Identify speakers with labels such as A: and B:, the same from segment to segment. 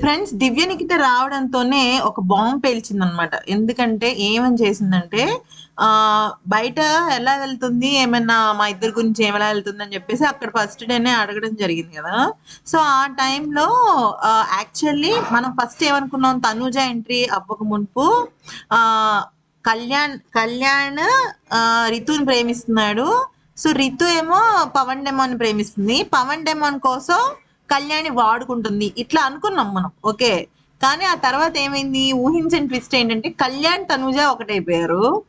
A: Friends దివ్య నికిత రావడంతోనే ఒక bomb పేల్చింది అనమాట ఎందుకంటే ఏమని చేసిందంటే ఆ బయట ఎలా వెళ్తుంది ఏమైనా మా ఇద్దరి గురించి ఎలా వెళ్తుంది అని చెప్పేసి అక్కడ ఫస్ట్ డేనే అడగడం జరిగింది కదా. సో ఆ టైంలో యాక్చువల్లీ మనం ఫస్ట్ ఏమనుకున్నాం తనూజ ఎంట్రీ అవ్వక మునుపు ఆ కళ్యాణ్ కళ్యాణ్ రితుని ప్రేమిస్తున్నాడు. సో రితు ఏమో పవన్ డెమోన్ ప్రేమిస్తుంది. పవన్ డెమోన్ కోసం కళ్యాణి వాడుకుంటుంది. ఇట్లా అనుకున్నాం మనం. ఓకే. కానీ ఆ తర్వాత ఏమైంది? ఊహించిన ట్విస్ట్ ఏంటంటే కళ్యాణ్ తనుజ ఒకటైపోయారు.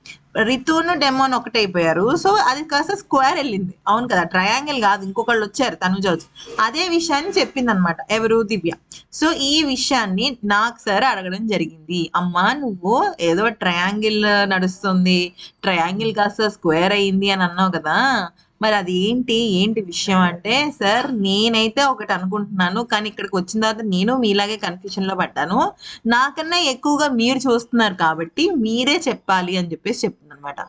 A: రితును డెమోన్ ఒకటైపోయారు. సో అది కాస్త స్క్వేర్ వెళ్ళింది. అవును కదా ట్రయాంగిల్ కాదు. ఇంకొకళ్ళు వచ్చారు తనుజ వచ్చి. అదే విషయాన్ని చెప్పింది అనమాట ఎవరు? దివ్య. సో ఈ విషయాన్ని నాకు సార్ అడగడం జరిగింది. అమ్మా నువ్వు ఏదో ట్రయాంగిల్ నడుస్తుంది. ట్రయాంగిల్ కాస్త స్క్వేర్ అయ్యింది అని అన్నావు కదా. మరి అది ఏంటి? ఏంటి విషయం అంటే సార్ నేనైతే ఒకటి అనుకుంటున్నాను కానీ ఇక్కడికి వచ్చిన తర్వాత నేను మీలాగే కన్ఫ్యూషన్లో పడ్డాను. నాకన్నా ఎక్కువగా మీరు చూస్తున్నారు కాబట్టి మీరే చెప్పాలి అని చెప్పేసి చెప్తున్నాను అనమాట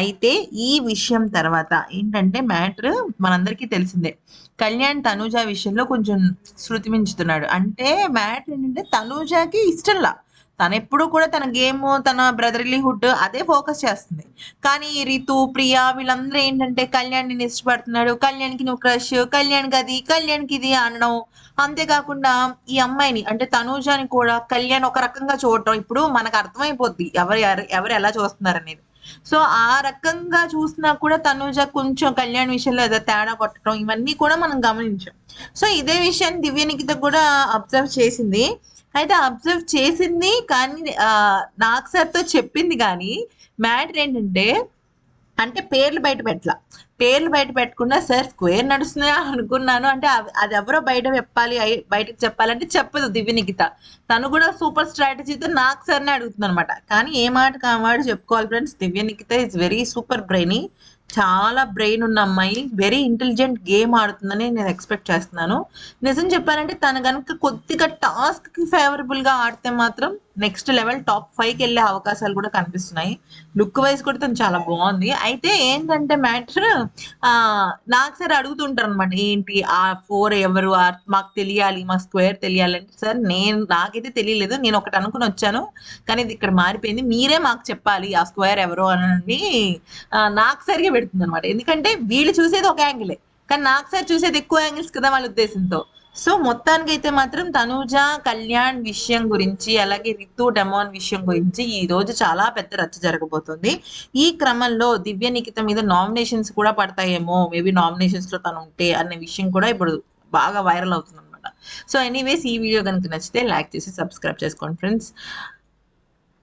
A: అయితే ఈ విషయం తర్వాత ఏంటంటే మ్యాటర్ మనందరికీ తెలిసిందే. కళ్యాణ్ తనూజ విషయంలో కొంచెం శృతి మించుతున్నాడు. అంటే మ్యాటర్ ఏంటంటే తనూజకి ఇష్టంలా. తను ఎప్పుడు కూడా తన గేమ్ తన బ్రదర్లీహుడ్ అదే ఫోకస్ చేస్తుంది. కానీ రితు ప్రియా వీళ్ళందరూ ఏంటంటే కళ్యాణ్ నేను ఇష్టపడుతున్నాడు కళ్యాణ్కి నువ్వు క్రష్ కళ్యాణ్కి అది కళ్యాణ్కి ఇది అనడం. అంతేకాకుండా ఈ అమ్మాయిని అంటే తనూజాని కూడా కళ్యాణ్ ఒక రకంగా చూడటం ఇప్పుడు మనకు అర్థమైపోద్ది ఎవరు ఎవరు- ఎవరు ఎలా చూస్తున్నారు అనేది సో ఆ రకంగా చూసినా కూడా తనుజ కొంచెం కళ్యాణ్ విషయంలో ఏదో తేడా కొట్టడం ఇవన్నీ కూడా మనం గమనించాం. సో ఇదే విషయాన్ని దివ్య నిఖిత కూడా అబ్జర్వ్ చేసింది. అయితే అబ్జర్వ్ చేసింది కానీ నాగ్ సార్తో చెప్పింది కానీ మ్యాటర్ ఏంటంటే అంటే పేర్లు బయట పెట్టలా. పేర్లు బయట పెట్టకుండా సార్ స్క్వేర్ నడుస్తున్నాయా అనుకున్నాను. అంటే అది ఎవరో బయట చెప్పాలి బయటకు చెప్పాలంటే చెప్పదు దివ్య నిఖిత. తను కూడా సూపర్ స్ట్రాటజీతో నాకు సార్నే అడుగుతుంది అనమాట కానీ ఏ మాట కామాడు చెప్పుకోవాలి friends Divya Nikhita is very super brainy చాలా బ్రెయిన్ ఉన్న అమ్మాయి వెరీ ఇంటెలిజెంట్ గేమ్ ఆడుతుందని నేను ఎక్స్పెక్ట్ చేస్తున్నాను. నిజం చెప్పాలంటే తను కనుక కొద్దిగా టాస్క్కి ఫేవరబుల్గా ఆడితే మాత్రం నెక్స్ట్ లెవెల్ టాప్ ఫైవ్కి వెళ్ళే అవకాశాలు కూడా కనిపిస్తున్నాయి. లుక్ వైజ్ కూడా తను చాలా బాగుంది. అయితే ఏంటంటే మ్యాటర్ ఆ నాకు సార్ అడుగుతుంటారు అనమాట ఏంటి ఆ ఫోర్ ఎవరు? మాకు తెలియాలి మా స్క్వేర్ తెలియాలి. అంటే సార్ నేను నాకైతే తెలియలేదు. నేను ఒకటి అనుకుని వచ్చాను. కానీ ఇది ఇక్కడ మారిపోయింది. మీరే మాకు చెప్పాలి ఆ స్క్వేర్ ఎవరు అని. నాకు సరిగా పెడుతుంది అనమాట ఎందుకంటే వీళ్ళు చూసేది ఒక యాంగిలే. కానీ నాకు సార్ చూసేది ఎక్కువ యాంగిల్స్ కదా వాళ్ళ ఉద్దేశంతో. సో మొత్తానికి అయితే మాత్రం తనూజ కళ్యాణ్ విషయం గురించి అలాగే రితు డెమోన్ విషయం గురించి ఈ రోజు చాలా పెద్ద రచ్చ జరగబోతుంది. ఈ క్రమంలో దివ్య నిఖిత మీద నామినేషన్స్ కూడా పడతాయేమో మేబీ నామినేషన్స్లో తను ఉంటే అనే విషయం కూడా ఇప్పుడు బాగా వైరల్ అవుతుంది అనమాట సో ఎనీవేస్ ఈ వీడియో కనుక నచ్చితే లైక్ చేసి సబ్స్క్రైబ్ చేసుకోండి ఫ్రెండ్స్.